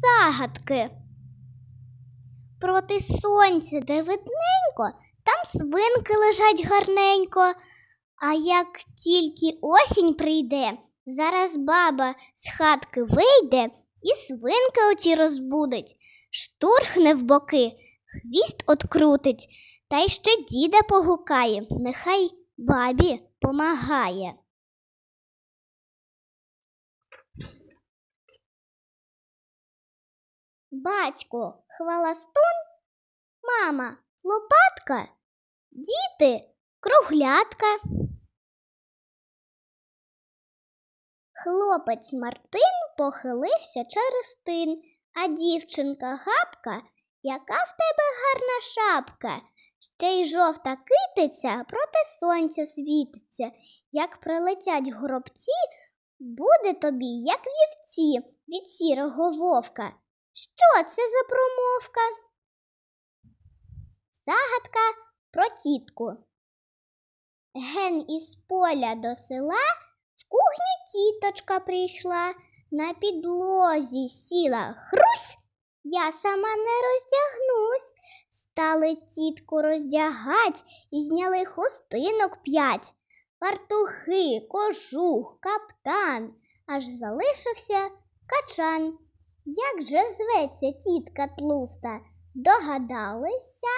загадки. Проти сонця, де видненько, там свинки лежать гарненько. А як тільки осінь прийде, зараз баба з хатки вийде і свинки оті розбудить, штурхне в боки, хвіст открутить, та й ще діда погукає, нехай бабі помагає. Батько хваластун, мама лопатка, діти круглятка. Хлопець Мартин похилився через тин, а дівчинка гапка, яка в тебе гарна шапка. Ще й жовта китиця проти сонця світиться. Як прилетять гробці, буде тобі, як вівці від сірого вовка. Що це за промовка? Загадка про тітку. Ген із поля до села в кухню тіточка прийшла, на підлозі сіла хрусь. Я сама не роздягнусь. Стали тітку роздягать і зняли хустинок п'ять. Фартухи, кожух, каптан, аж залишився качан. Як же зветься тітка тлуста? Здогадалися?